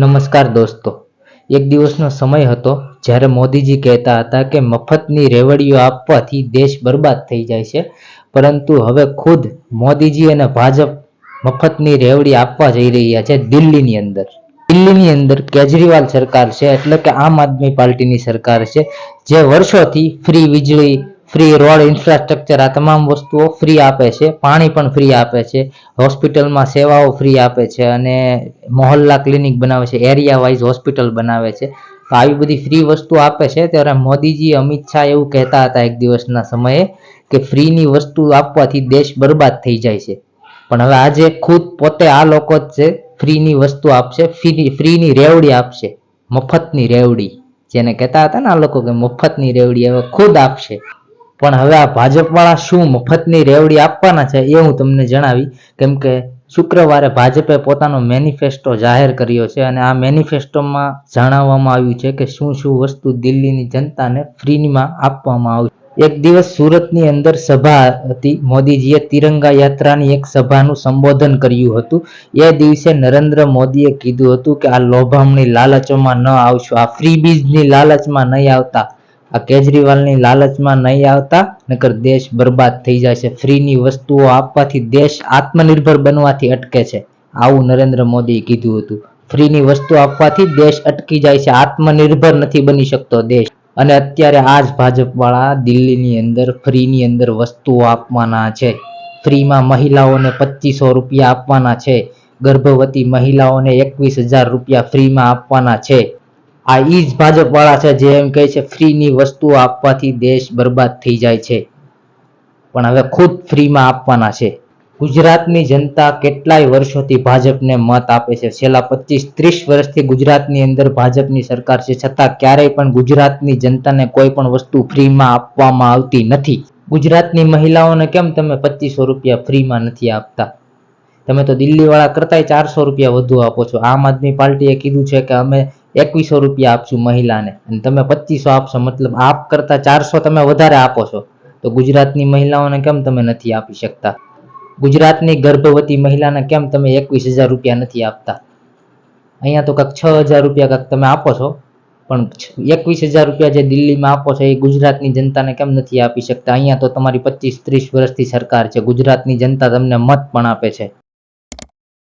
નમસ્કાર દોસ્તો. એક દિવસનો સમય હતો જ્યારે મોદીજી કહેતા હતા કે મફતની રેવડીઓ આપવાથી દેશ બરબાદ થઈ જાય છે. પરંતુ હવે ખુદ મોદીજી અને ભાજપ મફતની રેવડી આપવા જઈ રહ્યા છે દિલ્હીની અંદર. દિલ્હીની અંદર કેજરીવાલ સરકાર છે એટલે કે આમ આદમી પાર્ટીની સરકાર છે, જે વર્ષોથી ફ્રી વીજળી ફ્રી રોડ ઇન્ફ્રાસ્ટ્રક્ચર આ તમામ વસ્તુઓ ફ્રી આપે છે, પાણી પણ ફ્રી આપે છે હોસ્પિટલમાં સેવાઓ ફ્રી આપે છે અને મોહલ્લા ક્લિનિક બનાવે છે એરિયા વાઇઝ હોસ્પિટલ બનાવે છે. તો આવી બધી ફ્રી વસ્તુ આપે છે, ત્યારે મોદીજી, અમિત શાહ એવું કહેતા હતા એક દિવસના સમયે કે ફ્રીની વસ્તુ આપવાથી દેશ બરબાદ થઈ જાય છે. પણ હવે આજે ખુદ પોતે આ લોકો જ છે ફ્રીની વસ્તુ આપશે ફ્રી ફ્રીની રેવડી આપશે, મફતની રેવડી. જેને કહેતા હતા ને આ લોકો કે મફતની રેવડી હવે ખુદ આપશે. પણ હવે આ ભાજપવાળા શું મફતની રેવડી આપવાના છે એ હું તમને જણાવી. કેમ કે શુક્રવારે ભાજપે પોતાનો મેનિફેસ્ટો જાહેર કર્યો છે અને આ મેનિફેસ્ટોમાં જણાવવામાં આવ્યું છે કે શું શું વસ્તુ દિલ્હીની જનતાને ફ્રીમાં આપવામાં આવશે. એક દિવસ સુરતની અંદર સભા હતી. મોદીજીએ તિરંગા યાત્રાની એક સભાનું સંબોધન કર્યું હતું. એ દિવસે નરેન્દ્ર મોદીએ કીધું હતું કે આ લોભામણી લાલચોમાં ન આવશો, આ ફ્રી બીજની લાલચમાં નહીં આવતા. આ કેજરીવાલની લાલચમાં નહીં આવતા, નકર દેશ બરબાદ થઈ જાય છે ફ્રીની વસ્તુઓ આપવાથી દેશ આત્મનિર્ભર બનવાથી અટકે છે. આવું નરેન્દ્ર મોદીએ કીધું હતું. ફ્રીની વસ્તુ આપવાથી દેશ અટકી જાય છે. આત્મનિર્ભર નથી બની શકતો દેશ. અને અત્યારે આ જ ભાજપવાળા દિલ્હીની અંદર, ફ્રીની અંદર વસ્તુઓ આપવાના છે. ફ્રીમાં મહિલાઓને પચીસો રૂપિયા આપવાના છે. ગર્ભવતી મહિલાઓને એકવીસ હજાર રૂપિયા ફ્રીમાં આપવાના છે. આ ઈ જ ભાજપવાળા છે જે એમ કહે છે, ફ્રીની વસ્તુઓ આપવાથી દેશ બરબાદ થઈ જાય છે. પણ હવે ખુદ ફ્રીમાં આપવાના છે. ગુજરાતની જનતા કેટલાય વર્ષોથી ભાજપને મત આપે છે. છેલ્લા પચીસ, ત્રીસ વર્ષથી ગુજરાતની અંદર ભાજપની સરકાર છે. છતાં ક્યારેય પણ ગુજરાતની જનતાને કોઈ પણ વસ્તુ ફ્રીમાં આપવામાં આવતી નથી. ગુજરાતની મહિલાઓને કેમ તમે પચીસો રૂપિયા ફ્રીમાં નથી આપતા? તમે તો દિલ્હીવાળા કરતાંય ચારસો રૂપિયા વધુ આપો છો. આમ આદમી પાર્ટીએ કીધું છે કે અમે એકવીસો રૂપિયા આપશું મહિલાને. અને તમે પચીસો આપશો, મતલબ આપ કરતા ચારસો તમે વધારે આપો છો. તો ગુજરાતની મહિલાઓને કેમ તમે નથી આપી શકતા? ગુજરાતની ગર્ભવતી મહિલાને કેમ તમે એકવીસ હજાર રૂપિયા નથી આપતા? અહીંયા તો કાંક છ હજાર રૂપિયા કાંક તમે આપો છો. પણ એકવીસ હજાર રૂપિયા જે દિલ્હીમાં આપો છો એ ગુજરાતની જનતાને કેમ નથી આપી શકતા? અહીંયા તો તમારી પચીસ ત્રીસ વર્ષથી સરકાર છે. ગુજરાતની જનતા તમને મત પણ આપે છે.